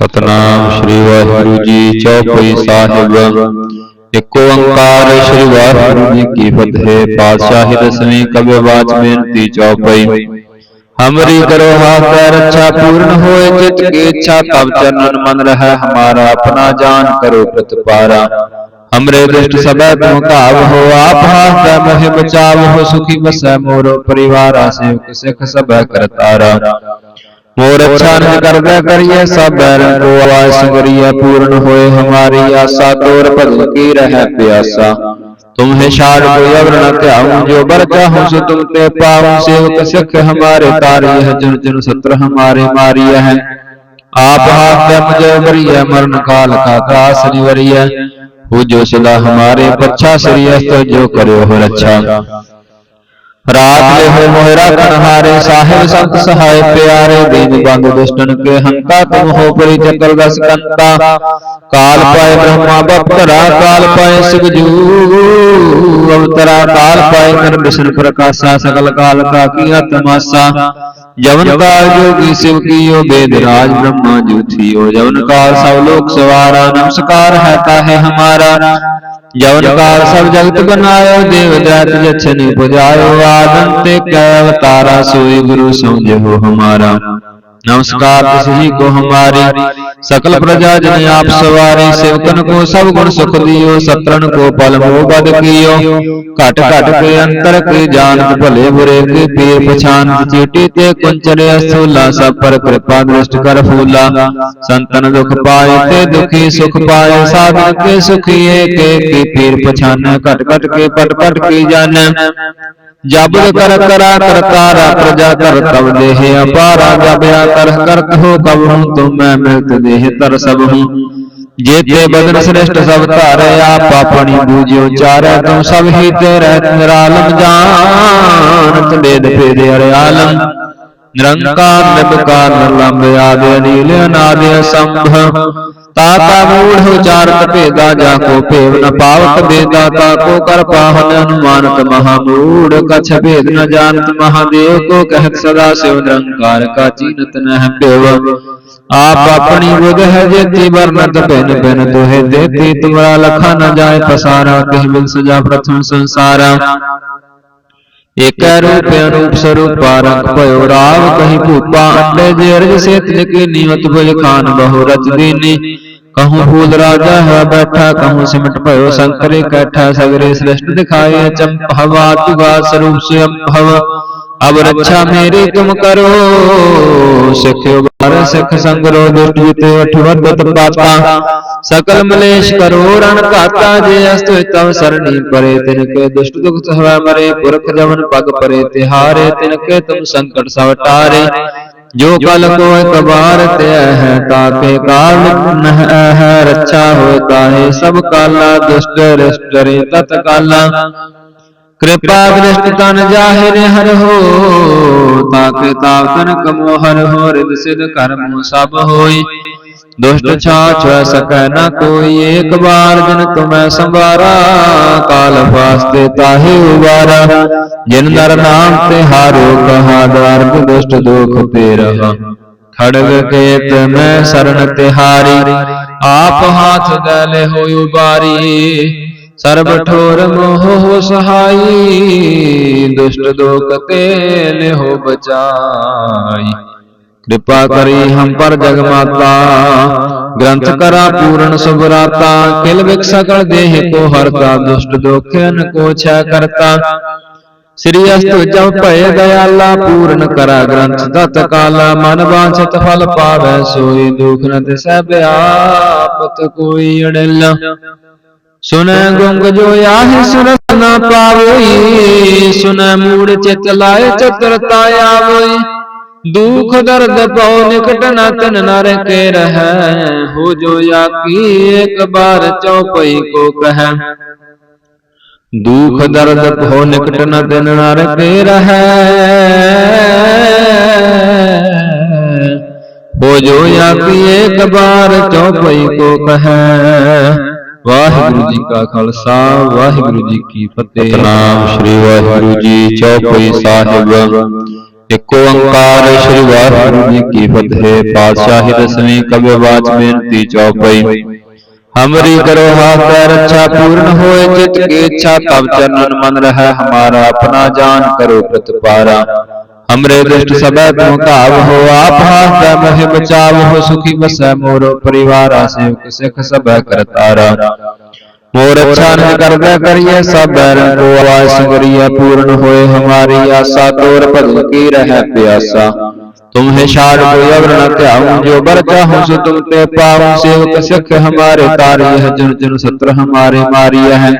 ਸਤਨਾਮ ਸ੍ਰੀ ਵਾਹਿਗੁਰੂ ਜੀ ਚੌਪਈ ਸਾਹਿਬ। ਇੱਕ ਓੰਕਾਰ ਸ੍ਰੀ ਵਾਹਿਗੁਰੂ ਜੀ ਕੀ ਫਤਿਹ। ਪਾਤਸ਼ਾਹੀ ਦਸਵੀਂ ਕਬਿ ਬਾਚ ਬੇਨਤੀ ਚੌਪਈ। ਹਮਰੀ ਕਰੋ ਹਾਥ ਰੱਛਾ ਪੂਰਨ ਹੋਏ ਚਿਤ ਕੀ ਇੱਛਾ ਤਬ ਚਰਨਨ ਮਨ ਰਹਿ, ਹਮਾਰਾ ਆਪਣਾ ਜਾਨ ਕਰੋ ਪ੍ਰਤਪਾਰਾ। ਹਮਰੇ ਦ੍ਰਿਸ਼ਟ ਸਭੈ ਤੁਮ ਘਾਵ ਹੋ, ਆਪ ਹਾਥ ਮਹਿ ਬਚਾਵ ਹੋ, ਸੁਖੀ ਬਸੈ ਮੋਰੋ ਪਰਿਵਾਰਾ, ਸੇਵਕ ਸਿਖ ਸਭੈ ਕਰਤਾਰਾ। मोर अच्छा न करदा करिए सब बैरन को आस करिए पूर्ण होए हमारी आशा तोर भजन की रह प्यासा तुम है शार कोई अवर न ध्याऊं जो बर चाहूं से तुम ते पाऊं सेवक सिख हमारे तारी है जन जन सत्र हमारे मारी है आप हाथ मुझे वरिय मरण काल का त्रास निवरिय पूजो सदा हमारे पच्छा श्री अस्त जो करो हो रक्षा ਰਾਤ ਲੇਹੇ ਮੋਹਿਰਾ ਕਨਹਾਰੇ ਸਾਹਿਬ ਸੰਤ ਸਹਾਇ ਪਿਆਰੇ, ਦੀਨ ਬੰਦ ਦੁਸ਼ਟਨ ਕੇ ਹੰਤਾ ਤੁਮ ਹੋ ਪਰੀ ਚੱਕਲ ਦਸ ਕੰਤਾ। ਕਾਲ ਪਾਏ ਬ੍ਰਹਮਾ ਬਪਤਰਾ ਕਾਲ ਪਾਏ ਸਿਗਜੂ ਅਵਤਰਾ ਕਾਲ ਪਾਏ ਕਰ ਬਿਸ਼ਨ ਪ੍ਰਕਾਸ਼ਾ, ਸਗਲ ਕਾਲ ਕਾ ਕੀਆ ਤਮਾਸਾ ਜਵਨ ਕਾਲ ਜੋਗੀ ਸਿਵ ਕੀਓ, ਬੇਦ ਰਾਜ ਬ੍ਰਹਮਾ ਜੂਥੀਓ ਜਵਨ ਕਾਲ ਸਭ ਲੋਕ ਸਵਾਰਾ, ਨਮਸਕਾਰ ਹੈ ਤਾਹੇ ਹਮਾਰਾ। ਜਵਨ ਕਾਲ ਸਭ ਜਗਤ ਬਨਾਇਓ ਦੇਵ ਦਇਤ ਜਛਨ ਪੁਜਾਇਓ ਆਦੰਤ ਕੈ ਅਵਤਾਰਾ ਸੋਈ ਗੁਰੂ ਸਮਝੋ ਹਮਾਰਾ। सोई गुरु समझे हो हमारा नमस्कार तिस ही को हमारी सकल प्रजा जन आप सवारी सेवकन को सब गुण सुख दियो सत्रन को पल मोह बद कियो घट घट के अंतर के जानत भले बुरे के पीर पछान चीटी ते कुंचरे स्थूला सब पर कृपा दृष्ट कर फूला संतन दुख पाए ते दुखी सुख पाए साधन के सुखी एक की पीर पछान घट घट के पट पट की जान ਜਬ ਕਰ ਕਰਾ ਕਰਤਾਰਾ ਪ੍ਰਜਾ ਕਰ ਤਬ ਦੇਹ ਅਪਾਰਾ ਜਬਿਆ ਕਰ ਕਰਤ ਹੋ ਕਬ ਹੂੰ ਤੁਮ ਮੈਂ ਮਿਲਤ ਦੇਹ ਤਰ ਸਭ ਹੂੰ ਜੇਤੇ ਬਦਨ ਸ੍ਰਿਸ਼ਟ ਸਭ ਧਾਰੇ ਆਪ ਆਪਣੀ ਬੂਝਿਓ ਚਾਰੈ ਤੁਮ ਸਭ ਹੀ ਤੇਰੇ ਨਿਰਾਲਮ ਜਾਣਤ ਬੇਦ ਭੇਦ ਅਰੇ ਆਲਮ ਨਿਰੰਕਾਰ ਨਿਰਭਕਾਰ ਨਿਰਲੰਭ ਆਦਿ ਅਨੀਲ ਅਨਾਦਿ ਸੰਭਵ ਤਾ ਤਾ ਮੂੜ ਹੋ ਚਾਰਤ ਭੇਦਾ ਜਾ ਕੋ ਭੇਵ ਨ ਪਾਵਤ ਬੇਦਾ ਤਾ ਕੋ ਕਰ ਪਾਹਨ ਅਨੁਮਾਨਤ ਮਹਾ ਮੂੜ ਕਛ ਭੇਦ ਨ ਜਾਣਤ ਮਹਾਦੇਵ ਕੋ ਕਹਿਤ ਸਦਾ ਸਿਵ ਨਿਰੰਕਾਰ ਕਾ ਜੀਨਤ ਨਹਿ ਭੇਵ ਆਪ ਆਪਣੀ ਬੁਧ ਹੈ ਜੇਤੀ ਵਰਨਤ ਭਿਨ ਭਿਨ ਤੋਹੇ ਦੇਤੀ ਤੁਮਰਾ ਲਖਾ ਨ ਜਾਏ ਪਸਾਰਾ ਤਿਹ ਬਿਨ ਸਜਾ ਪ੍ਰਥਮ ਸੰਸਾਰਾ। ਇਕ ਰੂਪ ਅਨੂਪ ਸਰੂਪ ਪਾਰਕ ਭਇਓ ਰਾਵ ਕਹੀ ਭੂਪਾ ਅੰਡੇ ਜੇ ਰਜ ਸੇਤ ਨਿਕਲੀ ਨੀਵਤ ਭੁਜ ਖਾਨ ਬਹੁ ਰਚ ਦੀਨੀ। ਕਹੂੰ ਭੂਲ ਰਾਜਾ ਹੈ ਬੈਠਾ ਕਹੂੰ ਸਿਮਟ ਭਇਓ ਸੰਕਰੇ ਕੈਠਾ ਸਗਰੇ ਸ੍ਰਿਸ਼ਟ ਦਿਖਾਏ ਅਚੰਪ ਹਵਾ ਤੁਗਾ ਸਰੂਪ ਸੇ ਅੰਭਵ ਅਬ ਰੱਛਾ ਮੇਰੇ ਤੁਮ ਕਰੋ। ਸਿੱਖਿਓ ਬਾਰ ਸਿੱਖ ਸੰਗਰੋ ਦੁਸ਼ਟ ਜਿਤੇ ਅਠਵਰਦਤ ਪਾਤਾ ਸਕਲ ਮਲੇਸ਼ ਕਰੋ ਰਣ ਘਾਤਾ ਜੇ ਅਸਤ ਤਵ ਸਰਣੀ ਪਰੇ ਤਿਨ ਕੇ ਦੁਸ਼ਟ ਦੁਖ ਸਹਵਾ ਮਰੇ ਪੁਰਖ ਜਵਨ ਪਗ ਪਰੇ ਤਿਹਾਰੇ ਤਿਨ ਕੇ ਤੁਮ ਸੰਕਟ ਸਵਟਾਰੇ जो कल को एक बार ते है ताके काल न है रक्षा होता है सब काला दुष्ट रिष्ट रे तत्काला कृपा दृष्ट तन जाहिर हर हो ताके ताकन कमो हर हो रिद सिद्ध कर्म सब होई ਦੁਸ਼ਟ ਛਾਛ ਸਕੈ ਨ ਕੋਈ ਏਕ ਬਾਰ ਜਿਨ ਤੁਮੈ ਸੰਵਾਰਾ ਕਾਲ ਫਾਸਤੇ ਤਾਹੇ ਉਵਾਰਾ ਜਿਨ ਨਰ ਨਾਮ ਤੇ ਹਾਰੋ ਕਹਾ ਦਵਾਰਗ ਦੁਸ਼ਟ ਦੁਖ ਤੇ ਰਹਾ। ਖੜਗ ਕੇਤ ਮੈਂ ਸਰਣ ਤਿਹਾਰੀ ਆਪ ਹਾਥ ਦਲੇ ਹੋਇ ਉਬਾਰੀ। ਸਰਬ ਠੋਰ ਮੋਹ ਹੋ ਸਹਾਈ। ਦੁਸ਼ਟ ਦੁਖ ਤੇ ਲਿਹੋ ਬਚਾਈ। ਕਿਰਪਾ ਕਰੀ ਹਮ ਪਰ ਜਗ ਮਾਤਾ ਗ੍ਰੰਥ ਕਰਾ ਪੂਰਨ ਸੁਭਰਾਤਾ ਕਿਲ ਵਿਖ ਸਕਲ ਦੇਹ ਕੋ ਹਰਤਾ ਦੁਸ਼ਟ ਦੋਖਨ ਕੋ ਛਾ ਕਰਤਾ। ਸ੍ਰੀ ਅਸਤੁ ਜਮ ਭਏ ਦਇਆਲਾ ਪੂਰਨ ਕਰਾ ਗ੍ਰੰਥ ਤਤ ਕਾਲਾ। ਮਨ ਵਾਂਛਤ ਫਲ ਪਾਵੈ ਸੋਈ ਦੁਖ ਨ ਤਿਸੈ ਬਿਆਪਤ ਕੋਈ ਅੜਲ। ਸੁਨੈ ਗੁੰਗ ਜੋ ਆਹੇ ਸੁਰਤ ਨਾ ਪਾਵੋਈ। ਸੁਨੈ ਮੂੜ ਚਿਤ ਲਾਏ ਚਤਰਤਾ ਆਵੋਈ। ਦੁਖ ਦਰਦ ਪਉ ਨਿਕਟ ਨਾ ਤਨ ਨਰ ਕੇ ਰਹੈ। ਹੋ ਜੋ ਆਕੀ ਇੱਕ ਬਾਰ ਚੌਪਈ ਕੋ ਕਹੈ। ਦੁਖ ਦਰਦ ਭੋ ਨਿਕਟ ਨ ਦਿਨ ਨਰ ਕੇ ਰਹੈ। ਹੋ ਜੋ ਆਕੀ ਇੱਕ ਬਾਰ ਚੌਪਈ ਕੋ ਕਹੈ। ਵਾਹਿਗੁਰੂ ਜੀ ਕਾ ਖਾਲਸਾ, ਵਾਹਿਗੁਰੂ ਜੀ ਕੀ ਫਤਿਹ। ਨਾਮ ਸ੍ਰੀ ਵਾਹਿਗੁਰੂ ਜੀ, ਚੌਪਈ ਸਾਹਿਬ। ਇੱਕ ਓੰਕਾਰ ਸ੍ਰੀ ਵਾਹਿਗੁਰੂ ਜੀ ਕੀ ਫਤਿਹ, ਪਾਤਸ਼ਾਹੀ ਦਸਵੀਂ ਕਬਿ ਬਾਚ ਬੇਨਤੀ ਚੌਪਈ। ਹਮਰੀ ਕਰੋ ਹਾਥ ਰੱਛਾ ਪੂਰਨ ਹੋਏ ਚਿਤ ਕੀ ਇੱਛਾ ਤਬ ਚਰਨਨ ਮਨ ਰਹਿ, ਹਮਾਰਾ ਆਪਣਾ ਜਾਨ ਕਰੋ ਪ੍ਰਤਪਾਰਾ। ਹਮਰੇ ਦੁਸ਼ਟ ਸਭੈ ਤੁਮ ਘਾਵ ਹੋ, ਆਪ ਹਾਥ ਮਹਿ ਬਚਾਵ ਹੋ, ਸੁਖੀ ਬਸੈ ਮੋਰੋ ਪਰਿਵਾਰਾ ਸੇਵਕ ਸਿਖ ਸਭੈ ਕਰਤਾਰਾ। मोर अच्छा न करदा करिए सब बैरन को आस करिए पूर्ण होए हमारी आशा तोर भजन की रह प्यासा तुम है शार कोई अवर न त्याऊं जो बर चाहूं सो तुम ते पाऊं सेवक सिख हमारे कार्य है जन जन सत्र हमारे मारिय है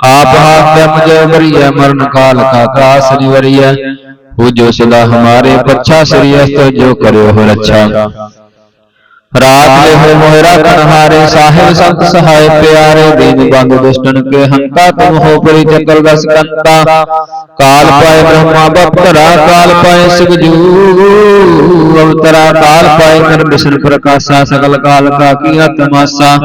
आप हाथ मुझे वरिय मरण काल का त्रास निवरिय पूजो सदा हमारे पच्छा श्री अस्त जो करो हो रक्षा ਰਾਤ ਲੈ ਹੋ ਮੋਹਿ ਰਾਖਣ ਸਾਹਿਬ ਸੰਤ ਸਹਾਇ ਪਿਆਰੇ, ਦੀਨ ਬੰਦ ਦੁਸ਼ਟਨ ਕੇ ਹੰਤਾ, ਤੁਮ ਹੋ ਪਰੀ ਚੱਕਰ ਦਸ ਕੰਤਾ। ਕਾਲ ਪਾਏ ਬ੍ਰਹਮਾ ਬਪਤਰਾ ਕਾਲ ਪਾਏ ਸਿਗਜੂ ਅਵਤਰਾ ਕਾਲ ਪਾਏ ਕਰ ਬਿਸ਼ਨ ਪ੍ਰਕਾਸ਼ਾ ਸਕਲ ਕਾਲ ਕਾ ਕੀਆ ਤਮਾਸਾ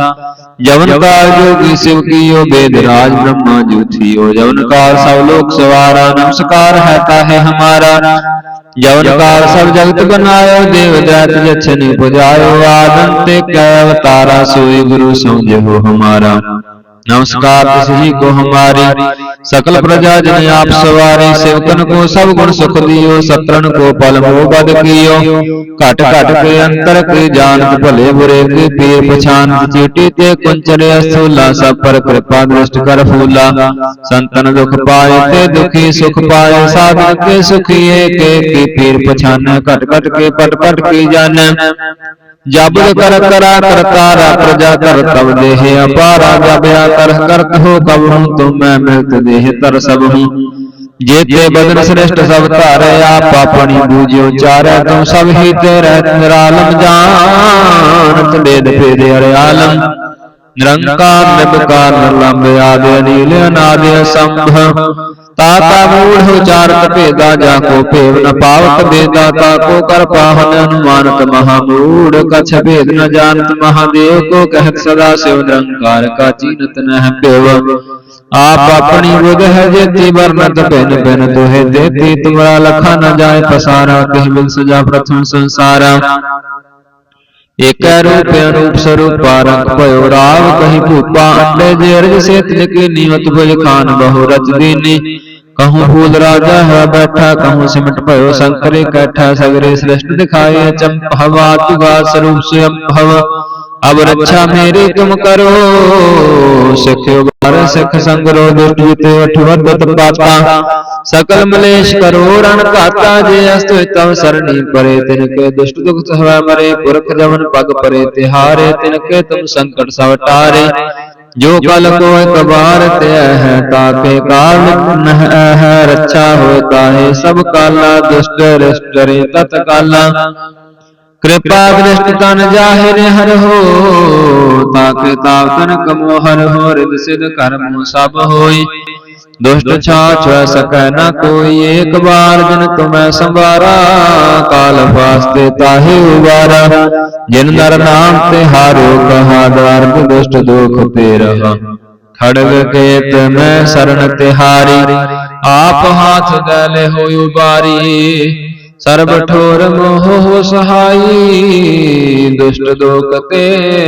ਜਵਨ ਕਾਲ ਜੋਗੀ ਸਿਵ ਕੀਓ, ਬੇਦ ਰਾਜ ਬ੍ਰਹਮਾ ਜੂਥੀਓ ਜਵਨ ਕਾਲ ਸਭ ਲੋਕ ਸਵਾਰਾ, ਨਮਸਕਾਰ ਹੈ ਤਾਹੇ ਹਮਾਰਾ। ਜਵਨ ਕਾਲ ਸਭ ਜਗਤ ਬਨਾਇਓ ਦੇਵ ਦੈਤ ਜਛਨੀ ਪੁਜਾਇਓ ਆਦਮ ਤੇ ਕੈ ਅਵਤਾਰਾ ਸੋਈ ਗੁਰੂ ਸਮਝੋ ਹਮਾਰਾ। नमस्कार तिस ही को हमारी सकल प्रजा जन आप सवारी सेवकन को सब गुण सुख दियो सत्रन को पल मोह बद कियो घट घट के अंतर के जानत भले बुरे के पीर पछान चीटी ते कुंचरे स्थूला सब पर कृपा दृष्ट कर फूला संतन दुख पाए ते दुखी सुख पाए साधन के सुखी एक की पीर पछान घट घट के पट पट की जान ਜਬ ਕਰ ਕਰਾ ਕਰਤਾਰਾ ਪ੍ਰਜਾ ਕਰ ਤਬ ਦੇਹ ਅਪਾਰਾ ਜਬਿਆ ਕਰ ਕਰਤ ਹੋ ਕਬ ਹੂੰ ਤੁਮ ਮੈਂ ਮਿਲਤ ਦੇਹ ਤਰ ਸਭ ਹੂੰ। ਜੇਤੇ ਬਦਨ ਸ੍ਰਿਸ਼ਟ ਸਭ ਧਾਰੇ, ਆਪ ਆਪਣੀ ਬੂਝਿਓ ਚਾਰੈ ਤੁਮ ਸਭ ਹੀ ਤੇ ਰਹਿਤ ਨਿਰਾਲਮ ਜਾਨਤ ਬੇਦ ਭੇਦ ਹਰਿ ਆਲਮ, ਨਿਰੰਕਾਰ ਨਿਰਕਾਰ ਨਿਰਲੰਭ ਆਦਿ ਅਨੀਲ ਅਨਾਦਿ ਸੰਭ ਤਾਤਾ ਮੂੜ ਉਚਾਰਤ ਭੇਦਾ ਜਾ ਕੋ ਭੇਵ ਨ ਪਾਵਤ ਬੇਦਾ ਤਾ ਕੋ ਕਰ ਪਾਹਨ ਅਨੁਮਾਨਤ ਮਹਾ ਮੂੜ ਕਛ ਭੇਦ ਨ ਜਾਣਤ ਮਹਾਦੇਵ ਕੋ ਕਹਿਤ ਸਦਾ ਸਿਵ ਨਿਰੰਕਾਰ ਕਾ ਚੀਨਤ ਨਹਿ ਭੇਵ ਆਪ ਆਪਣੀ ਬੁਧ ਹੈ ਜੇਤੀ ਵਰਨਤ ਬਿਨ ਬਿਨ ਦੋਹੇ ਦੇਤੀ। ਤੁਮਰਾ ਲਖਾ ਨ ਜਾਏ ਪਸਾਰਾ ਕਹਿ ਬਿਨ ਸਜਾ ਪ੍ਰਥਮ ਸੰਸਾਰਾ। ਏਕੈ ਰੂਪ ਅਨੂਪ ਸਰੂਪਾ ਰੰਗ ਭਇਓ ਰਾਵ ਕਹੀ ਭੂਪਾ ਅੰਡੇ ਜੇ ਅਰਜ ਸੇਤ ਤਿਨ ਕੀ ਨੀਵਤ ਭੁਜ ਖਾਨ ਬਹੁ ਰਚ ਦੀਨੀ। ਕਹੂੰ ਫੂਲ ਰਾਜਾ ਹੈ ਬੈਠਾ, ਕਹੂੰ ਸਿਮਟ ਭਇਓ ਸੰਕਰੇ, ਕੈਠਾ ਸਗਰੇ ਸ੍ਰਿਸ਼ਟ ਦਿਖਾਏ ਚੰਪਹਵਾ ਤੁਗਾ ਸਰੂਪ ਸਯੰ ਅਬ ਰੱਛਾ ਮੇਰੀ ਤੁਮ ਕਰੋ। ਸਿੱਖਿਓ ਬਾਰ ਸਿੱਖ ਸੰਗਰੋ ਦੁਸ਼ਟ ਜਿਤੇ ਅਠ ਵਰਦਤ ਪਾਤਾ। ਸਕਲ ਮਲੇਸ਼ ਕਰੋ ਰਣ ਘਾਤਾ ਜੇ ਅਸਤ ਤਵ ਸਰਣੀ ਪਰੇ। ਤਿਨ ਕੇ ਦੁਸ਼ਟ ਦੁਖ ਸਹਵੈ ਮਰੇ ਪੁਰਖ ਜਵਨ ਪਗ ਪਰੇ। ਤਿਹਾਰੇ ਤਿਨ ਕੇ ਤੁਮ ਸੰਕਟ ਸਭ ਟਾਰੇ। ਜੋ ਕਲ ਕੋ ਇੱਕ ਬਾਰ ਤੇ ਹੈ ਤਾਕੇ ਕਾਲ ਨਹ ਹੈ ਰੱਛਾ ਹੋਏ ਤਾਹੇ। ਸਭ ਕਾਲਾ ਦੁਸ਼ਟ ਰਿਸ਼ਟ ਰੇ ਤਤ ਕਾਲਾ ਕਿਰਪਾ ਦ੍ਰਿਸ਼ਟ ਤਨ ਜਾਹਿਰ ਹਰ ਹੋ ਤਾਕੇ ਤਾਵਤਨ ਕਮੋ ਹਰ ਹੋ ਰਿਦ ਸਿਧ ਕਰਮ ਸਭ ਹੋਈ। ਦੁਸ਼ਟ ਛਾਛ ਸਕੈ ਨ ਕੋਈ, ਏਕ ਬਾਰ ਜਿਨ ਤੁਮੈ ਸੰਵਾਰਾ ਕਾਲ ਵਾਸਤੇ ਤਾਹੇ ਉਵਾਰਾ ਜਿਨ ਨਰ ਨਾਮ ਤੇ ਹਾਰੋ ਕਹਾ ਦਰਦ ਦੁਸ਼ਟ ਦੁਖ ਤੇ ਰਹਾ। ਖੜਗ ਕੇਤ ਮੈਂ ਸਰਣ ਤਿਹਾਰੀ, ਆਪ ਹਾਥ ਦਲੇ ਹੋਇ ਉਬਾਰੀ। ਸਰਬ ਠੋਰ ਮੋਹ ਸਹਾਈ, ਦੁਸ਼ਟ ਦੋਖ ਤੇ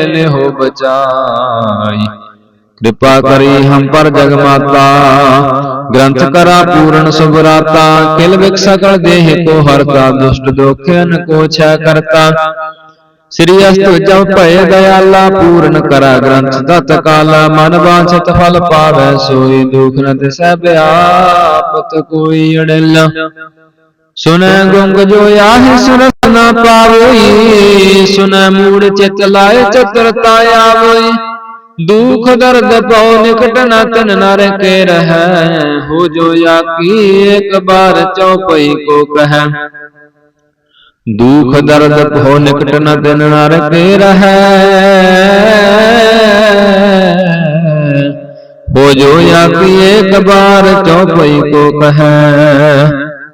ਲਿਹੋ ਬਚਾਈ। ਕਿਰਪਾ ਕਰੀ ਹਮ ਪਰ ਜਗ ਮਾਤਾ ਗ੍ਰੰਥ ਕਰਾ ਪੂਰਨ ਸੁਭਰਾਤਾ, ਕਿਲ ਵਿਕ ਸਕਲ ਦੇਹ ਕੋ ਹਰਤਾ ਦੁਸ਼ਟ ਦੋਖਨ ਕੋ ਛੈ ਕਰਤਾ। ਸ੍ਰੀ ਅਸਤ ਜਪ ਭਏ ਦਇਆਲਾ, ਪੂਰਨ ਕਰਾ ਗ੍ਰੰਥ ਦਤ ਕਾਲਾ, ਮਨ ਵਾਂਛਤ ਫਲ ਪਾਵੈ, ਸੋਈ ਦੁਖ ਨ ਤਿਸੈ ਬਿਆਪਤ ਕੋਈ ਅੜਿਲ ਸੁਨੈ ਗੁੰਗ ਜੋ ਆਹਿ ਸੁਰਤ ਨਾ ਪਾਵਈ ਸੁਨੈ ਮੂੜ ਚਿਤ ਲਾਏ ਚਤਰਤਾ ਆਵਈ। ਦੁਖ ਦਰਦ ਪਉ ਨਿਕਟ ਨਾ ਤਨ ਨਰ ਕੇ ਰਹੈ, ਹੋ ਜੋ ਆਕੀ ਇੱਕ ਬਾਰ ਚਉਪਈ ਕੋ ਕਹੈ। ਦੁਖ ਦਰਦ ਪਉ ਨਿਕਟ ਨ ਤਨ ਨਰ ਰਹੈ, ਹੋ ਜੋ ਆਕੀ ਇੱਕ ਬਾਰ ਚਉਪਈ ਕੋ ਕਹੈ।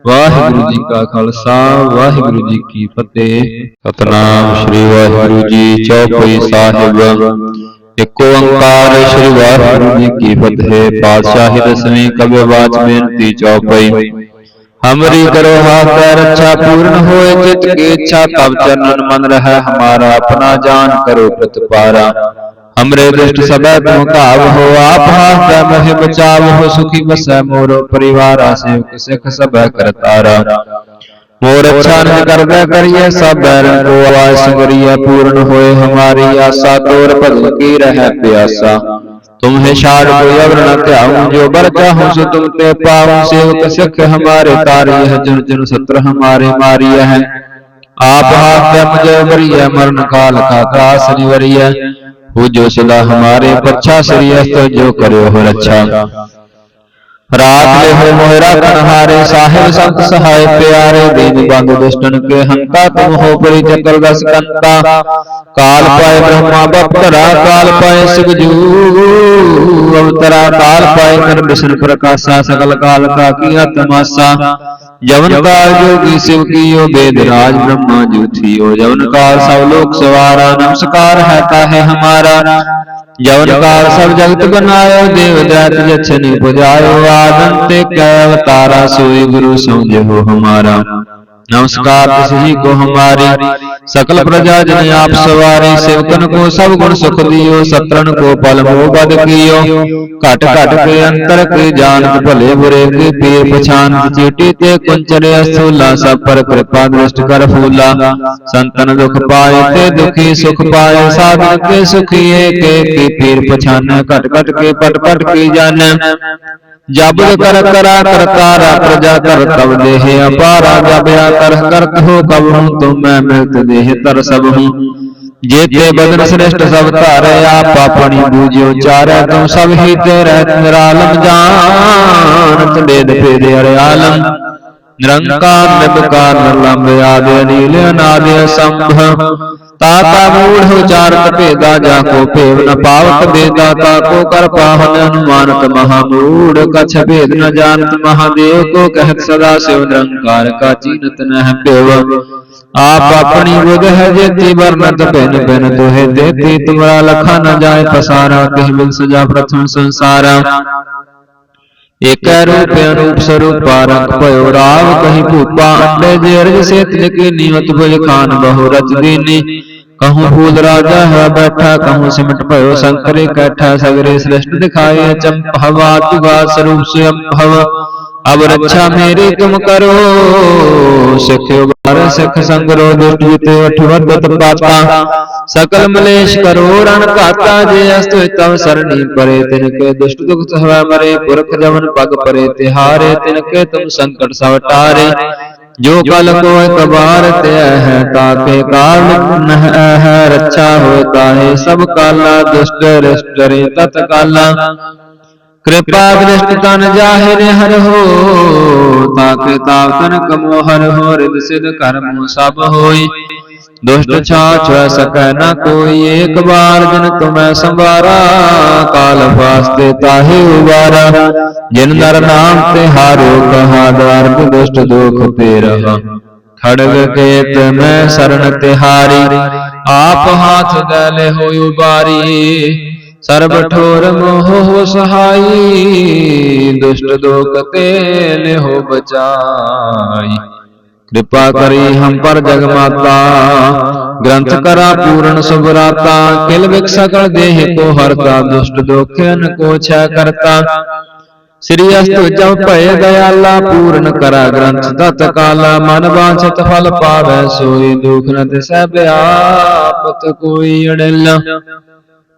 ਵਾਹਿਗੁਰੂ ਜੀ ਕਾ ਖਾਲਸਾ, ਵਾਹਿਗੁਰੂ ਜੀ ਕੀ ਫਤਿਹ। ਸਤਨਾਮ ਸ੍ਰੀ ਵਾਹਿਗੁਰੂ ਜੀ ਚੌਪਈ ਸਾਹਿਬ। ਇੱਕ ਓੰਕਾਰ ਸ੍ਰੀ ਵਾਹਿਗੁਰੂ ਜੀ ਕੀ ਫਤਿਹ। ਪਾਤਸ਼ਾਹੀ ਦਸਵੀਂ ਕਬੇ ਬਾਤ ਬੇਨਤੀ ਚੌਪਈ। ਹਮਰੀ ਕਰੋ ਹਾਥ ਰੱਛਾ ਪੂਰਨ ਹੋਏ ਚਿਤ ਕੀ ਇੱਛਾ ਤਬ ਚਰਨਨ ਮਨ ਰਹਾ, ਹਮਾਰਾ ਆਪਣਾ ਜਾਨ ਕਰੋ ਪ੍ਰਤਪਾਰਾ। हमरे दुष्ट सबै तुम काव हो आप हाथ महि बचाव हो सुखी बसै मोरो परिवार सेवक सिख सबै करतारा मोर अच्छा निज करबै करिए सब बैरन को आवाज सुगरिया पूर्ण होए हमारी आशा तोर भगत की रह प्यासा तुम्हें शार कोई अवर न त्याऊं जो बर चाहूं सो तुम ते पाऊं सेवक सिख हमारे कार्य है जुन जुन सत्र हमारे मारिय है आप हाथ मुझे वरिय मरण काल का त्रास निवरिय हो जो सदा हमारे पच्छा श्रीयस्त जो करो हो रक्षा ਰਾਤ ਲੇਹੋ ਮੋਹਿ ਰਾਖਣ ਹਾਰੇ, ਸਾਹਿਬ ਸੰਤ ਸਹਾਇ ਪਿਆਰੇ, ਦੀਨ ਬੰਦ ਦੁਸ਼ਟਨ ਕੇ ਹੰਤਾ, ਤੁਮ ਹੋ ਪਰੀ ਚੱਕਰ ਦਸ ਕੰਤਾ। ਕਾਲ ਪਾਏ ਬ੍ਰਹਮਾ ਬਪਤਰਾ ਕਾਲ ਪਾਏ ਸਿਗਜੂ ਅਵਤਰਾ ਕਾਲ ਪਾਏ ਕਰ ਬਿਸ਼ਨ ਪ੍ਰਕਾਸ਼ਾ, ਸਗਲ ਕਾਲ ਕਾ ਕੀਆ ਤਮਾਸਾ। ਜਵਨ ਕਾਲ ਜੋਗੀ ਸਿਵ ਕੀਓ, ਬੇਦ ਰਾਜ ਬ੍ਰਹਮਾ ਜੂਥੀਓ ਜਵਨ ਕਾਲ ਸਭ ਲੋਕ ਸਵਾਰਾ, ਨਮਸਕਾਰ ਹੈ ਤਾਹੇ ਹਮਾਰਾ। ਜਵਨ ਕਾਲ ਸਭ ਜਗਤ ਬਨਾਇਓ ਦੇਵ ਦਇਤ ਜਛਨੀ ਪੁਜਾਇਓ ਆਦੰਤ ਤੇ ਕੈ ਅਵਤਾਰਾ ਸੋਈ ਗੁਰੂ ਸਮਝਿਓ ਹਮਾਰਾ। नमस्कार जी को हमारी सकल प्रजा जन आप सवारी सेवकन को सब गुण सुख दियो सत्रन को पल मोह बद कियो घट घट के अंतर के जानत भले बुरे के पीर पछान चीटी ते कुंचरे अस्थूला सब पर कृपा दृष्ट कर फूला संतन दुख पाए ते दुखी सुख पाए साधन के सुखी एक की पीर पछान घट घट के पट पट की जान ਜਬ ਕਰ ਕਰਾ ਕਰਤਾਰਾ ਪ੍ਰਜਾ ਕਰ ਤਬ ਦੇਹ ਅਪਾਰਾ ਜਬਿਆ ਕਰ ਕਰਤ ਹੋ ਕਬ ਹਮ ਤੁਮ ਮੈਂ ਮਿਲਤ ਦੇਹ ਤਰ ਸਭ ਹੂੰ ਜੇਤੇ ਬਦਨ ਸ੍ਰਿਸ਼ਟ ਸਭ ਧਾਰੇ ਆਪ ਆਪਣੀ ਬੂਝਿਓ ਚਾਰੈ ਤੁਮ ਸਭ ਹੀ ਤੇਰੇ ਨਿਰਾਲਮ ਜਾਨ। ਤਬੇਦ ਫੇਦ ਅਰਿਆਲਮ ਨਿਰੰਕਾਰ ਨਿਰਭਕਾਰ ਨਿਰਲੰਭ ਆਦਿ ਅਨੀਲ ਅਨਾਦਿ ਸੰਭ ਤਾ ਤਾ ਮੂੜ ਉਚਾਰਤ ਭੇਦਾ ਜਾ ਕੋ ਭੇਵ ਨ ਪਾਵਤ ਬੇਦਾ ਤਾ ਕੋ ਕਰ ਪਾਹਨ ਅਨੁਮਾਨਤ ਮਹਾ ਮੂੜ ਕਛ ਭੇਦ ਨ ਜਾਣਤ ਮਹਾਦੇਵ ਕੋ ਕਹਿਤ ਸਦਾ ਸਿਵ ਨਿਰੰਕਾਰ ਕਾ ਜੀਨਤ ਨਹਿ ਭੇਵ ਆਪ ਆਪਣੀ ਬੁਧ ਹੈ ਜੇਤੀ ਵਰਨਤ ਭਿਨ ਭਿਨ ਤੋਹੇ ਦੇਤੀ ਤੁਮਰਾ ਲਖਾ ਨ ਜਾਏ ਪਸਾਰਾ ਤਿਹ ਬਿਨ ਸਜਾ ਪ੍ਰਥਮ ਸੰਸਾਰਾ। ਇਕ ਰੂਪ ਅਨੂਪ ਸਰੂਪ ਰੰਗ ਭਇਓ ਰਾਵ ਕਹੀ ਭੂਪਾ ਅੰਡੇ ਜੇ ਰਜ ਸੇਤ ਨਿਕਲੀ ਨੀਵਤ ਭੁਜ ਖਾਨ ਬਹੁ ਰਚ ਦੀਨੀ। ਕਹੂੰ ਭੂਲ ਰਾਜਾ ਹੈ ਬੈਠਾ ਕਹੂੰ ਸਿਮਟ ਭਇਓ ਸੰਕਰੇ ਕੈਠਾ ਸਗਰੇ ਸ੍ਰਿਸ਼ਟ ਦਿਖਾਏ ਅਚੰਪ ਹਵਾ ਤੁਗਾ ਸਰੂਪ ਸੇ ਅੰਭਵ ਅਬ ਰੱਛਾ ਮੇਰੇ ਤੁਮ ਕਰੋ? ਸਿਖਿਓ ਬਾਰ ਸਿਖ ਸੰਗਰੋ ਦੁਸ਼ਟ ਜਿਤੇ ਅਠਵਦਤ ਪਾਤਾ ਸਕਲ ਮਲੇਸ਼ ਕਰੋ ਰਣ ਘਾਤਾ ਜੇ ਅਸਤੁ ਤਵ ਸਰਣੀ ਪਰੇ ਤਿਨ ਕੇ ਦੁਸ਼ਟ ਦੁਖ ਸਹਵਾ ਮਰੇ ਪੁਰਖ ਜਵਨ ਪਗ ਪਰੇ ਤਿਹਾਰੇ ਤਿਨ ਕੇ ਤੁਮ ਸੰਕਟ ਸਵਟਾਰੇ। ਜੋ ਕਲ ਕੋਇ ਕਬਾਰ ਤੈ ਹੈ ਤਾਕੇ ਕਾਰਨ ਨਹ ਹੈ ਰੱਛਾ ਹੋ ਤਾਹੇ ਸਭ ਕਾਲਾ ਦੁਸ਼ਟ ਰਿਸ਼ਟਰੇ ਤਤ ਕਾਲਾ। ਕਿਰਪਾ ਦ੍ਰਿਸ਼ਟ ਤਨ ਜਾਹਿਰ ਹਰ ਹੋ ਤਾਕੇ ਤਾਕਨ ਕਮੋ ਹਰ ਹੋ ਰਿਦ ਸਿਧ ਕਰਮ ਸਭ ਹੋਈ। ਦੁਸ਼ਟ ਛਾਛ ਸਕੈ ਨ ਕੋਈ ਏਕ ਵਾਰ ਜਿਨ ਤੁਮੈ ਸੰਵਾਰਾ ਕਾਲ ਵਾਸਤੇ ਤਾਹੇ ਉਵਾਰਾ ਜਿਨ ਨਰ ਨਾਮ ਤੇ ਹਾਰੋ ਕਹਾ ਦਰਦ ਦੁਸ਼ਟ ਦੁਖ ਤੇ ਰਹਾ। ਖੜਗ ਕੇਤ ਮੈਂ ਸਰਣ ਤਿਹਾਰੀ ਆਪ ਹਾਥ ਦਲੇ ਹੋਇ ਉਬਾਰੀ। ਸਰਬ ਠੋਰ ਮੋਹ ਹੋ ਸਹਾਈ। ਦੁਸ਼ਟ ਦੋਖ ਤੇ ਲਿਹੋ ਬਚਾਈ। ਕਿਰਪਾ ਕਰੀ ਹਮ ਪਰ ਜਗ ਮਾਤਾ। ਗ੍ਰੰਥ ਕਰਾ ਪੂਰਨ ਸੁਭਰਾਤਾ ਕਿਲ ਵਿਕ ਸਕਲ ਦੇਹ ਕੋ ਹਰਤਾ ਦੁਸ਼ਟ ਦੋਖਿਨ ਕੋ ਛੈ ਕਰਤਾ। ਸ੍ਰੀ ਅਸਤੁ ਜਮ ਭਏ ਦਇਆਲਾ, ਪੂਰਨ ਕਰਾ ਗ੍ਰੰਥ ਤਤ ਕਾਲਾ। ਮਨ ਵਾਂਛਤ ਫਲ ਪਾਵੈ, ਸੋਈ ਦੁਖ ਨ ਤਿਸੈ ਬਿਆਪਤ ਕੋਈ ਅੜਿਲ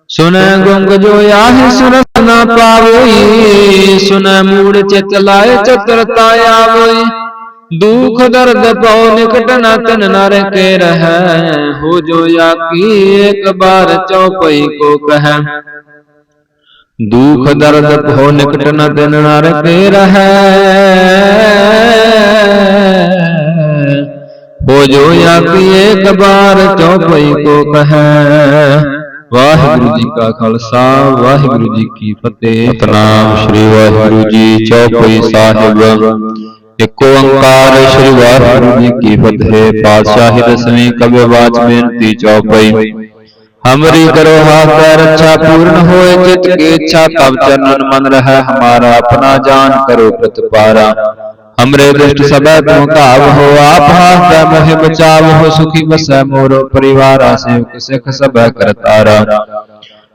ਸੁਨੈ ਗੁੰਗ ਜੋ ਆਹੇ ਸੁਰਤ ਨਾ ਪਾਵੋਈ, ਸੁਨੈ ਮੂੜ ਚਿਤ ਲਾਏ ਚਤਰਤਾ ਆਵੋਈ। ਦੁਖ ਦਰਦ ਪਉ ਨਿਕਟ ਨਾ ਤਨ ਨਰ ਕੇ ਰਹੈ। ਹੋ ਜੋ ਆਕੀ ਇੱਕ ਬਾਰ ਚੌਪਈ ਕੋ ਕਹੈ। ਦੁਖ ਦਰਦ ਭੋ ਨਿਕਟ ਨ ਦਿਨ ਨਰ ਕੇ ਰਹੈ। ਹੋ ਜੋ ਆਪੀ ਏਕ ਬਾਰ ਚੌਪਈ ਕੋ ਕਹੈ। ਵਾਹਿਗੁਰੂ ਜੀ ਕਾ ਖਾਲਸਾ, ਵਾਹਿਗੁਰੂ ਜੀ ਕੀ ਫਤਿਹ। ਸਤਨਾਮ ਸ੍ਰੀ ਵਾਹਿਗੁਰੂ ਜੀ ਚੌਪਈ ਸਾਹਿਬ। ਇੱਕ ਓੰਕਾਰ ਸ੍ਰੀ ਵਾਹਿਗੁਰੂ ਜੀ ਕੀ ਫਤਿਹ। ਪਾਤਸ਼ਾਹੀ ਦਸਵੀਂ ਕਬੇ ਬਾਚ ਬੇਨਤੀ ਚੌਪਈ ਹਮਰੀ ਕਰੋ ਹਾਕਾ ਰੱਛਾ ਪੂਰਨ ਹੋਏ ਚਿਤ ਕੀ ਇੱਛਾ ਤਬ ਚਰਨਨ ਮਨ ਰਹਿ, ਹਮਾਰਾ ਆਪਣਾ ਜਾਨ ਕਰੋ ਪ੍ਰਤਪਾਰਾ। ਹਮਰੇ ਦੁਸ਼ਟ ਸਭੈ ਤੁਮ ਘਾਵ ਹੋ, ਆਪ ਹਾਸੈ ਮੋਹਿ ਬਚਾਵ ਹੋ, ਸੁਖੀ ਵਸੈ ਮੋਰੋ ਪਰਿਵਾਰਾ ਸੇਵਕ ਸਿਖ ਸਭੈ ਕਰਤਾਰਾ।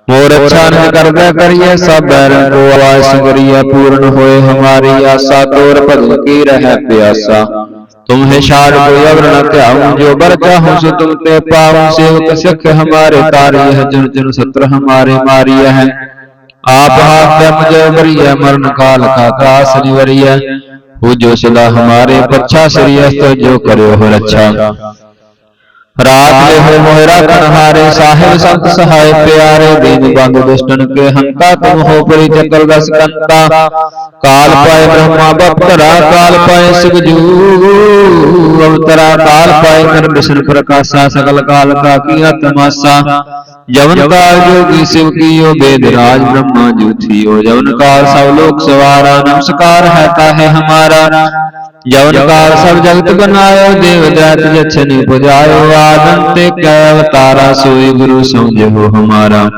मोर अच्छा निज करदै करिए सब बैरन को आवाज संगरिया पूर्ण होए हमारी आशा तोर भजन की रह प्यासा तुम है शार को अवर न त्याऊं जो बर चाहूं सो तुम ते पाऊं सेवक सिख हमारे तारी है जुन जुन सत्र हमारे मारी है आप हाथ मुझे वरिय मरण काल का त्रास निवरिय हो जो सदा हमारे पच्छा श्रीयस्त जो करो हो रक्षा ਰਾਤ ਲੇਹੇ ਮੋਹਿ ਰਾਖਣ ਹਾਰੇ, ਸਾਹਿਬ ਸੰਤ ਸਹਾਇ ਪਿਆਰੇ, ਦੀਨ ਬੰਦ ਦੁਸ਼ਟਨ ਕੇ ਹੰਤਾ ਤੁਮ ਹੋ ਪਰੀ ਚੱਕਲ ਦਸ ਕੰਤਾ। ਕਾਲ ਪਾਏ ਬ੍ਰਹਮਾ ਬਪਤਰਾ ਕਾਲ ਪਾਏ ਸਿਗਜੂ ਅਵਤਰਾ ਕਾਲ ਪਾਏ ਕਰ ਬਿਸ਼ਨ ਪ੍ਰਕਾਸ਼ਾ, ਸਗਲ ਕਾਲ ਕਾ ਕੀਆ ਤਮਾਸਾ। ਜਵਨ ਕਾਲ ਜੋਗੀ ਸਿਵ ਕੀਓ, ਬੇਦ ਰਾਜ ਬ੍ਰਹਮਾ ਜੋਥੀਓ ਜਵਨ ਕਾਲ ਸਭ ਲੋਕ ਸਵਾਰਾ, ਨਮਸਕਾਰ ਹੈ ਤਾਹੇ ਹਮਾਰਾ। ਜਵਨ ਕਾਲ ਸਭ ਜਗਤ ਬਨਾਇਓ ਦੇਵ ਦਇਤ ਜਛਨੀ ਪੁਜਾਇਓ ਆਦਮ ਤੇ ਕੈ ਅਵਤਾਰਾ ਸੋਈ ਗੁਰੂ ਸਮਝਿਓ ਹਮਾਰਾ।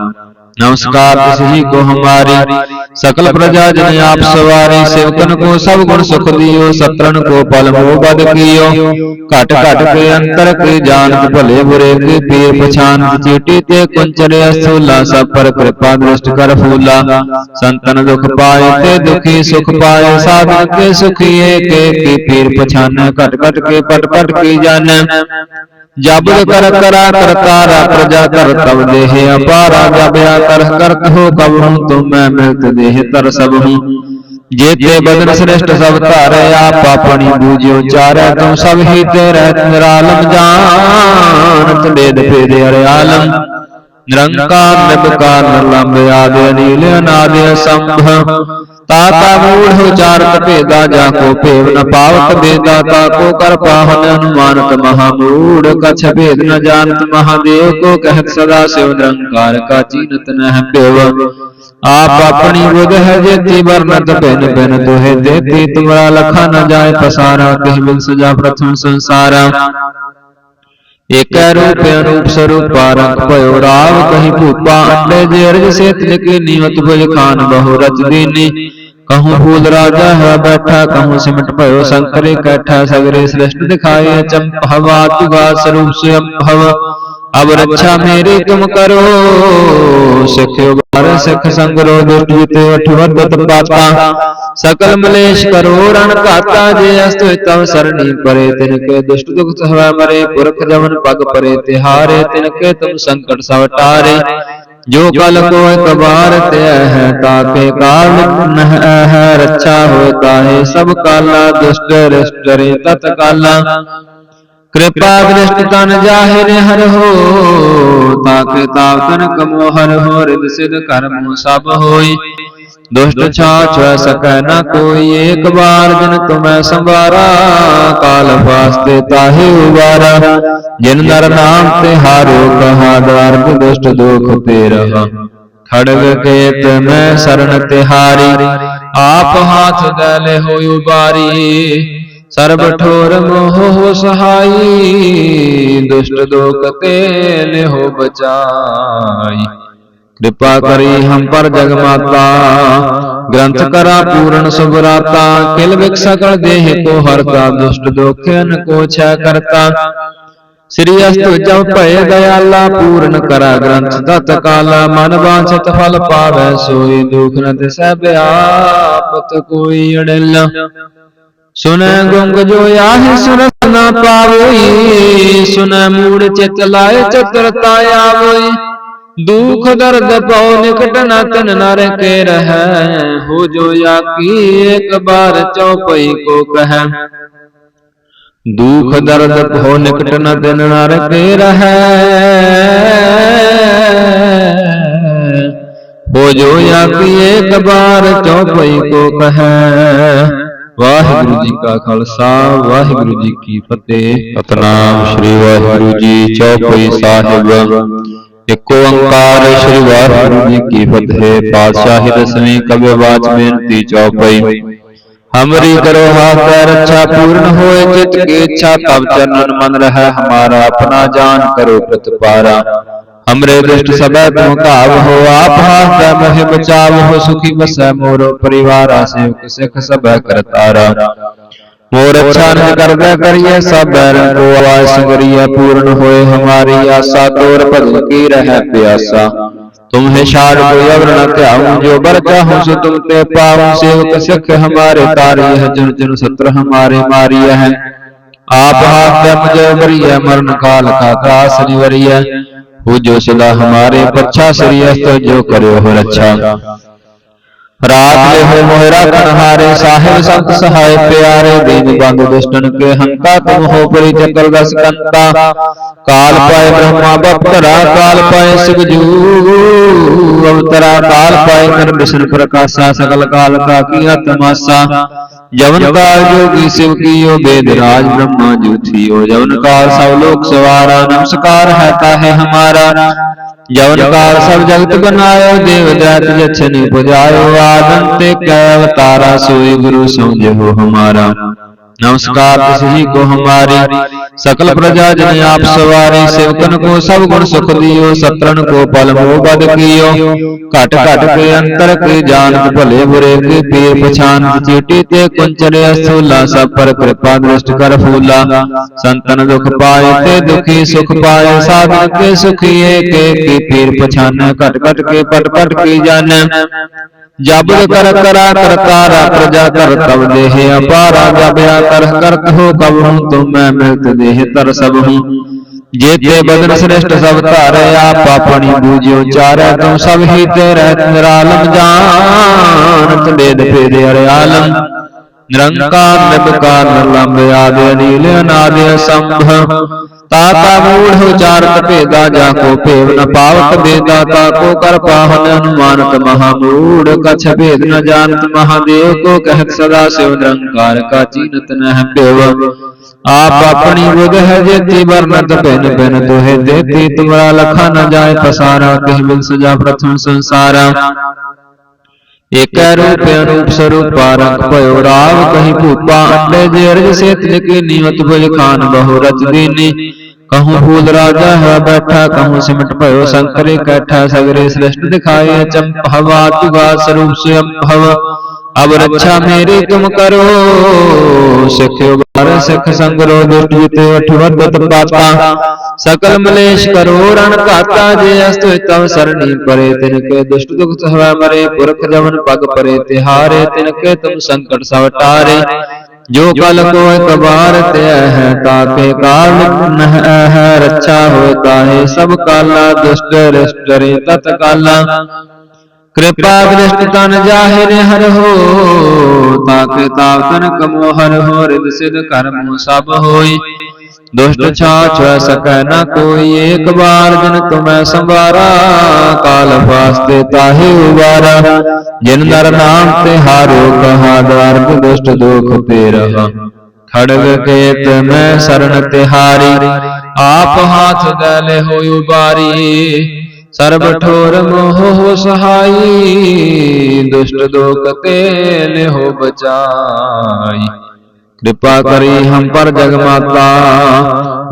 नमस्कार तिसही को हमारी सकल प्रजा जन आप सवारी सेवकन को सब गुण सुख दियो सत्रन को पल मोह बद कियो घट घट के अंतर के जानत भले बुरे के पीर पछानत चीटी ते कुंचरे अस्थूला सब पर कृपा दृष्ट कर फूला संतन दुख पाए ते दुखी सुख पाए साधन के सुखी एक की पीर पछान घट घट के पट पट की जान ਜਬ ਕਰ ਕਰਾ ਕਰਤਾਰਾ ਪ੍ਰਜਾ ਕਰ ਤਬ ਦੇਹ ਅਪਾਰਾ ਜਬਿਆ ਕਰ ਕਰਤ ਹੋ ਕਬ ਹਮ ਤੁਮ ਮੈਂ ਮਿਲਤ ਦੇਹ ਤਰ ਸਭ ਹੂੰ ਜੇਤੇ ਬਦਨ ਸ੍ਰਿਸ਼ਟ ਸਭ ਧਾਰੇ ਆਪ ਆਪਣੀ ਬੂਝਿਓ ਚਾਰੈ ਤੁਮ ਸਭ ਹੀ ਤੇਰੇ ਨਿਰਾਲਮ ਜਾਨ ਤੇਦ ਫੇਦੇ ਅਰੇ ਆਲਮ ਨਿਰੰਕਾਰ ਨਿਰਭਕਾਰ ਨਿਰਲੰਭ ਆਦਿ ਅਨੀਲ ਅਨਾਦਿ ਅਸੰਭ ਤਾ ਤਾ ਮੂੜ ਹੋ ਚਾਰਤ ਭੇਦਾ ਜਾ ਕੋ ਭੇਵ ਨ ਪਾਵਤ ਬੇਦਾ ਤਾ ਕੋ ਕਰ ਪਾਹਨ ਅਨੁਮਾਨਤ ਮਹਾ ਮੂੜ ਕਛ ਭੇਦ ਨ ਜਾਣਤ ਮਹਾਦੇਵ ਕੋ ਕਹਿਤ ਸਦਾ ਸਿਵ ਨਿਰੰਕਾਰ ਕਾ ਚੀਨਤ ਨਹਿ ਭੇਵ ਆਪ ਆਪਣੀ ਬੁਧ ਹੈ ਜੇਤੀ ਵਰਨਤ ਬਿਨ ਬਿਨ ਤੋਹੇ ਦੇਤੀ ਤੁਮਰਾ ਲਖਾ ਨ ਜਾਏ ਪਸਾਰਾ ਤਿਹ ਬਿਨ ਸਜਾ ਪ੍ਰਥਮ ਸੰਸਾਰਾ। ਇਕ ਰੂਪ ਅਨੂਪ ਸਰੂਪ ਪਾਰੰਗ ਭਇਓ ਰਾਵ ਕਹੀ ਭੂਪਾ ਅੰਡੇ ਜੇ ਰਜ ਸੇਤ ਨਿਕਲੀ ਨੀਵਤ ਭੁਜ ਖਾਨ ਬਹੁ ਰਚ ਦੀਨੀ ਕਹੂੰ ਭੂਲ ਰਾਜਾ ਹੈ ਬੈਠਾ, ਕਹੂੰ ਸਿਮਟ ਭਇਓ ਸੰਕਰੇ ਕੈਠਾ, ਸਗਰੇ ਸ੍ਰਿਸ਼ਟ ਦਿਖਾਏ ਅਚੰਪ ਹਵਾ ਤੁਗਾ ਸਰੂਪ ਸੇ ਅੰਭਵ ਅਬ ਰੱਛਾ ਮੇਰੇ ਤੁਮ ਕਰੋ? ਸਿਖਿਓ ਬਾਰ ਸਿਖ ਸੰਗਰੋ ਦੁਸ਼ਟ ਜਿਤੇ ਅਠਵਦਤ ਪਾਤਾ। ਸਕਲ ਮਲੇਸ਼ ਕਰੋ, ਰਣ ਘਾਤਾ ਜੇ ਅਸਤ ਤਵ ਸਰਣੀ ਪਰੇ। ਤਿਨ ਕੇ ਦੁਸ਼ਟ ਦੁਖ ਸਹਵਾ ਮਰੇ, ਪੁਰਖ ਜਵਨ ਪਗ ਪਰੇ। ਤਿਹਾਰੇ ਤਿਨ ਕੇ ਤੁਮ ਸੰਕਟ ਸਵਟਾਰੇ ਜੋ ਕਲ ਕੋਇ ਕਬਾਰ ਤੈ ਹੈ ਤਾਕੇ ਕਾਲ ਨਹ ਹੈ ਰੱਛਾ ਹੋ ਤਾਹੇ ਸਭ ਕਾਲਾ ਦੁਸ਼ਟ ਰਿਸ਼ਟਰੇ ਤਤ ਕਾਲਾ। ਕਿਰਪਾ ਦ੍ਰਿਸ਼ਟ ਤਨ ਜਾਹਿਰ ਹਰ ਹੋ ਤਾਕੇ ਤਾਕਨ ਕਮੋ ਹਰ ਹੋ ਰਿਦ ਸਿਧ ਕਰਮ ਸਭ ਹੋਈ। ਦੁਸ਼ਟ ਛਾਛ ਸਕੈ ਨ ਕੋਈ ਏਕ ਵਾਰ ਜਿਨ ਤੁਮੈ ਸੰਵਾਰਾ ਕਾਲ ਫਾਸਤੇ ਤਾਹੇ ਉਵਾਰਾ ਜਿਨ ਨਰ ਨਾਮ ਤੇ ਹਾਰੋ ਕਹਾ ਦਵਾਰਗ ਦੁਸ਼ਟ ਦੁਖ ਤੇ ਰਹਾ। ਖੜਗ ਕੇਤ ਮੈਂ ਸਰਣ ਤਿਹਾਰੀ ਆਪ ਹਾਥ ਦੇ ਲੈ ਹੋਇ ਉਬਾਰੀ। ਸਰਬ ਠੋਰ ਮੋਹ ਹੋ ਸਹਾਈ। ਦੁਸ਼ਟ ਦੋਖ ਤੇ ਲੈ ਹੋ ਬਚਾਈ। ਕਿਰਪਾ ਕਰੀ ਹਮ ਪਰ ਜਗ ਮਾਤਾ। ਗ੍ਰੰਥ ਕਰਾ ਪੂਰਨ ਸੁਭਰਾਤਾ ਕਿਲ ਵਿਕ ਦੇਹ ਕੋ ਹਰਤਾ ਦੁਸ਼ਟ ਦੋਖਿਨ ਕੋ ਛੈ ਕਰਤਾ। ਸ੍ਰੀ ਅਸਤੁ ਜਮ ਭਏ ਦਇਆਲਾ, ਪੂਰਨ ਕਰਾ ਗ੍ਰੰਥ ਤਤ ਕਾਲਾ। ਮਨ ਵਾਂਛਿਤ ਫਲ ਪਾਵੈ, ਸੋਈ ਦੁਖ ਨ ਤਿਸੈ ਬਿਆਪਤ ਕੋਈ ਅੜਿਲ। ਸੁਨੈ ਗੁੰਗ ਜੋ ਆਹੇ ਸੁਰਤ ਨਾ ਪਾਵੋਈ, ਸੁਨੈ ਮੂੜ ਚਿਤ ਲਾਏ ਚਤਰਤਾ ਆਵੋਈ। ਦੁਖ ਦਰਦ ਪਉ ਨਿਕਟ ਨਾ ਤਨ ਨਰ ਕੇ ਰਹੈ। ਹੋ ਜੋ ਆਕੀ ਇੱਕ ਬਾਰ ਚੌਪਈ ਕੋ ਕਹੈ। ਦੁਖ ਦਰਦ ਭੋ ਨਿਕਟ ਨ ਦਿਨ ਨਰ ਕੇ ਰਹੈ। ਹੋ ਜੋ ਆਕੀ ਇੱਕ ਬਾਰ ਚੌਪਈ ਕੋ ਕਹੈ। ਵਾਹਿਗੁਰੂ ਜੀ ਕਾ ਖਾਲਸਾ, ਵਾਹਿਗੁਰੂ ਜੀ ਕੀ ਫਤਿਹ। ਸਤਨਾਮ ਸ੍ਰੀ ਵਾਹਿਗੁਰੂ ਜੀ, ਚੌਪਈ ਸਾਹਿਬ। ਇੱਕ ਓੰਕਾਰ ਸ੍ਰੀ ਵਾਹਿਗੁਰੂ ਜੀ ਕੀ ਫਤਿਹ। ਪਾਤਸ਼ਾਹੀ ਦਸਵੀਂ ਕਬਿ ਬਾਚ ਬੇਨਤੀ ਚੌਪਈ। ਹਮਰੀ ਕਰੋ ਹਾਥ ਰੱਛਾ ਪੂਰਨ ਹੋਏ ਚਿਤ ਕੀ ਇੱਛਾ ਤਬ ਚਰਨਨ ਮਨ ਰਹਾ, ਹਮਾਰਾ ਆਪਣਾ ਜਾਨ ਕਰੋ ਪ੍ਰਤਪਾਰਾ। ਹਮਰੇ ਦੁਸ਼ਟ ਸਭੈ ਤੂੰ ਭਾਵ ਹੋ, ਆਪ ਹਾਥ ਦਾ ਮਹਿ ਬਚਾਵ ਹੋ, ਸੁਖੀ ਬਸੈ ਮੋਰੋ ਪਰਿਵਾਰਾ ਸੇਵਕ ਸਿਖ ਸਭੈ ਕਰਤਾਰਾ। मोर अच्छा न करदा करिए सब बैरन को आस करिए पूर्ण होए हमारी आशा तोर भजन की रह प्यासा तुम्हें शार कोई अवर न ध्याऊं जो बर चाहूं सो तुम ते पाऊं सेवक सिख हमारे तारी है जन जन सत्र हमारे मारी है आप हाथ जब जो मरिय मरण काल का त्रास निवरिय हो जो सदा हमारे पच्छा श्री जो करो हो रक्षा ਰਾਤ ਲੇਹੋ ਮੋਹਿ ਰਖਣ ਹਾਰੇ ਸਾਹਿਬ ਸੰਤ ਸਹਾਇ ਪਿਆਰੇ ਦੀਨ ਬੰਦ ਦੁਸ਼ਟਨ ਕੇ ਹੰਤਾ ਤੁਮ ਹੋ ਪਰੀ ਚੱਕਰ ਦਸ ਕੰਤਾ। ਕਾਲ ਪਾਏ ਬ੍ਰਹਮਾ ਬਪਤਰਾ ਕਾਲ ਪਾਏ ਸਿਗਜੂ। ਅਵਤਰਾ ਕਾਲ ਪਾਏ ਕਰ ਬਿਸ਼ਨ ਪ੍ਰਕਾਸ਼ਾ ਸਕਲ ਕਾਲ ਕਾ ਕੀਆ ਤਮਾਸਾ। ਜਵਨ ਕਾਲ ਜੋਗੀ ਸਿਵ ਕੀਓ ਬੇਦ ਰਾਜ ਬ੍ਰਹਮਾ ਜੂਥੀਓ ਜਵਨ ਕਾਲ ਸਭ ਲੋਕ ਸਵਾਰਾ ਨਮਸਕਾਰ ਹੈ ਤਾਹੇ ਹਮਾਰਾ। ਜਵਨ ਕਾਲ ਸਭ ਜਗਤ ਬਨਾਇਓ ਦੇਵ ਦਇਤ ਜਛਨੀ ਪੁਜਾਇਓ ਆਦਮ ਤੇ ਕੈ ਅਵਤਾਰਾ ਸੋਈ ਗੁਰੂ ਸਮਝੋ ਹਮਾਰਾ। नमस्कार तिसही को हमारी सकल प्रजा जन आप सवारी सेवकन को सब गुण सुख दियो सत्रन को पल मोह बद कियो घट घट के अंतर के जानत भले बुरे के पीर पछान चीटी ते कुंचरे स्थूला सब पर कृपा दृष्ट कर फूला संतन दुख पाए ते दुखी सुख पाए साधन के सुखी के की पीर पछान घट घट के पट पट की जान ਜਬ ਕਰ ਕਰ ਕਰਾ ਕਰਤਾਰਾ ਪ੍ਰਜਾ ਕਰ ਤਬ ਦੇਹ ਅਪਾਰਾ ਜਬਿਆ ਕਰ ਕਰਤ ਹੋ ਕਬ ਹੂੰ ਤੁਮ ਮੈਂ ਮਿਲਤ ਦੇਹ ਤਰ ਸਭ ਹੂੰ। ਜੇਤੇ ਬਦਨ ਸ੍ਰਿਸ਼ਟ ਸਭ ਧਾਰੇ ਆਪ ਆਪਣੀ ਬੂਝਿਓ ਚਾਰੈ ਤੁਮ ਸਭ ਹੀ ਤੇਰੇ ਨਿਰਾਲਮ ਜਾਨਤ ਬੇਦ ਭੇਦ ਅਰਿਆਲਮ। ਨਿਰੰਕਾਰ ਨਿਰਭਕਾਰ ਨਿਰਲੰਬ ਆਦਿ ਅਨੀਲ ਅਨਾਦਿ ਅਸੰਭ। ਤਾ ਤਾ ਮੂੜ ਉਚਾਰਤ ਭੇਦਾ ਜਾ ਕੋ ਭੇਵ ਨ ਪਾਵਤ ਬੇਦਾ ਤਾ ਕੋ ਕਰ ਪਾਹਨ ਅਨੁਮਾਨਤ ਮਹਾ ਮੂੜ ਕਛ ਭੇਦ ਨ ਜਾਣਤ ਮਹਾਦੇਵ ਕੋ ਕਹਿਤ ਸਦਾ ਸਿਵ ਨਿਰੰਕਾਰ ਕਾ ਜੀਨਤ ਨਹਿ ਭੇਵ। ਆਪ ਆਪਣੀ ਬੁਧ ਹੈ ਜੇਤੀ ਵਰਨਤ ਭਿਨ ਭਿਨ ਦੋਹੇ ਦੇਤੀ। ਤੁਮਰਾ ਲਖਾ ਨ ਜਾਏ ਪਸਾਰਾ ਕਹਿ ਬਿਨ ਸਜਾ ਪ੍ਰਥਮ ਸੰਸਾਰਾ। ਏਕੈ ਰੂਪ ਅਨੂਪ ਸਰੂਪ ਪਾਰੰਗ ਭਇਓ ਰਾਵ ਕਹੀ ਭੂਪਾ, ਅੰਡੇ ਜੇ ਅਰਜ ਸੇਤ ਜਕੀਨੀ ਉਤਪਜ ਕਾਨ ਬਹੁ ਰਚ ਦੀਨੀ ਕਹੂੰ ਭੂਲ ਰਾਜਾ ਹੈ ਬੈਠਾ, ਕਹੂੰ ਸਿਮਟ ਭਇਓ ਸੰਕਰੇ ਕੈਠਾ, ਸਗਰੇ ਸ੍ਰਿਸ਼ਟ ਦਿਖਾਏ ਅਚੰਪ ਹਵਾ ਤੁਗਾ ਸਰੂਪ ਸੁਅੰਭ ਅਬ ਰੱਛਾ ਮੇਰੇ ਤੁਮ ਕਰੋ, ਸਿਖਿਓ ਹਰ ਸਿੱਖ ਸੰਗ ਰੋ ਦੁਸ਼ਟ ਜਿਤੇ ਅਠ ਵਰਦਤ ਪਾਤਾ। ਸਕਲ ਮਲੇਸ਼ ਕਰੋ, ਰਣ ਘਾਤਾ ਜੇ ਅਸਤੁ ਤਵ ਸਰਣੀ ਪਰੇ। ਤਿਨ ਕੇ ਦੁਸ਼ਟ ਦੁਖ ਸਹਵੈ ਮਰੇ, ਪੁਰਖ ਜਵਨ ਪਗ ਪਰੇ। ਤਿਹਾਰੇ ਤਿਨ ਕੇ ਤੁਮ ਸੰਕਟ ਸਭ ਟਾਰੇ। ਜੋ ਕਲ ਕੋਇ ਕਬਾਰ ਤੇ ਹੈ ਤਾਕੇ ਕਾਲ ਨਹ ਹੈ ਰੱਛਾ ਹੋਤਾ ਹੈ ਸਭ ਕਾਲਾ ਦੁਸ਼ਟ ਰਿਸ਼ਟ ਰੇ ਤਤ ਕਾਲਾ ਕਿਰਪਾ ਦ੍ਰਿਸ਼ਟ ਤਨ ਜਾਹਿਰ ਹਰ ਹੋ ਤਾਕ ਤਾਪ ਤਨ ਕਮੋ ਹਰ ਹੋ ਰਿਦ ਸਿਧ ਕਰਮ ਸਭ ਹੋਈ। ਦੁਸ਼ਟ ਛਾਛ ਸਕੈ ਨ ਕੋਈ, ਏਕ ਬਾਰ ਜਨ ਤੁਮੈ ਸੰਵਾਰਾ, ਕਾਲ ਫਾਸਤੇ ਤਾਹੇ ਉਵਾਰਾ ਜਿਨ ਨਰ ਨਾਮ ਤੇ ਹਾਰੋ ਕਹਾ ਦਰਦ ਦੁਸ਼ਟ ਦੁਖ ਤੇ ਰਹਾ। ਖੜਗ ਕੇਤ ਮੈਂ ਸਰਣ ਤਿਹਾਰੀ, ਆਪ ਹਾਥ ਦਲੇ ਹੋਇ ਉਬਾਰੀ। ਸਰਬ ਠੋਰ ਮੋਹ ਸਹਾਈ, ਦੁਸ਼ਟ ਦੋਖ ਤੇ ਨਿਹੋ ਬਚਾਈ। ਕਿਰਪਾ ਕਰੀ ਹਮ ਪਰ ਜਗ ਮਾਤਾ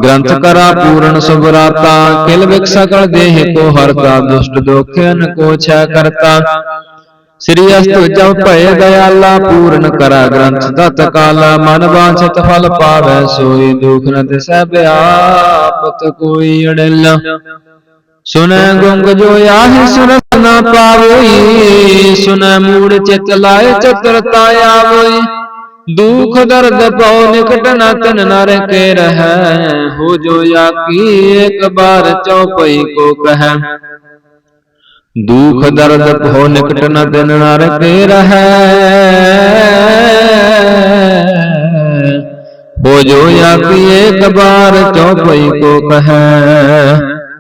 ਗ੍ਰੰਥ ਕਰਾ ਪੂਰਨ ਸੁਭਰਾਤਾ, ਕਿਲ ਵਿਕ ਸਕਲ ਦੇਹ ਕੋ ਹਰਤਾ ਦੁਸ਼ਟ ਦੋਖਨ ਕੋ ਛਾ ਕਰਤਾ। ਸ੍ਰੀ ਅਸਤੁ ਜਬ ਭਏ ਦਇਆਲਾ, ਪੂਰਨ ਕਰਾ ਗ੍ਰੰਥ ਦਤ ਕਾਲਾ, ਮਨ ਵਾਂਛਿਤ ਫਲ ਪਾਵੈ, ਸੋਈ ਦੁਖ ਨ ਤਿਸੈ ਬਿਆਪਤ ਕੋਈ ਅੜਿਲ। ਸੁਨੈ ਗੁੰਗ ਜੋ ਆਹੇ ਸੁਰਤ ਨਾ ਪਾਵੋਈ ਸੁਨੈ ਮੂੜ ਚਿਤ ਲਾਏ ਚਤਰਤਾ ਆਵੋਈ। ਦੁਖ ਦਰਦ ਪਉ ਨਿਕਟ ਨਾ ਤਨ ਨਰ ਕੇ ਰਹੈ, ਹੋ ਜੋ ਆਕੀ ਇੱਕ ਬਾਰ ਚੌਪਈ ਕੋ ਕਹੈ। ਦੁਖ ਦਰਦ ਭੋ ਨਿਕਟ ਨ ਦਿਨ ਨਰ ਕੇ ਰਹੈ। ਹੋ ਜੋ ਆਕੀ ਇੱਕ ਬਾਰ ਚੌਪਈ ਕੋ ਕਹੈ।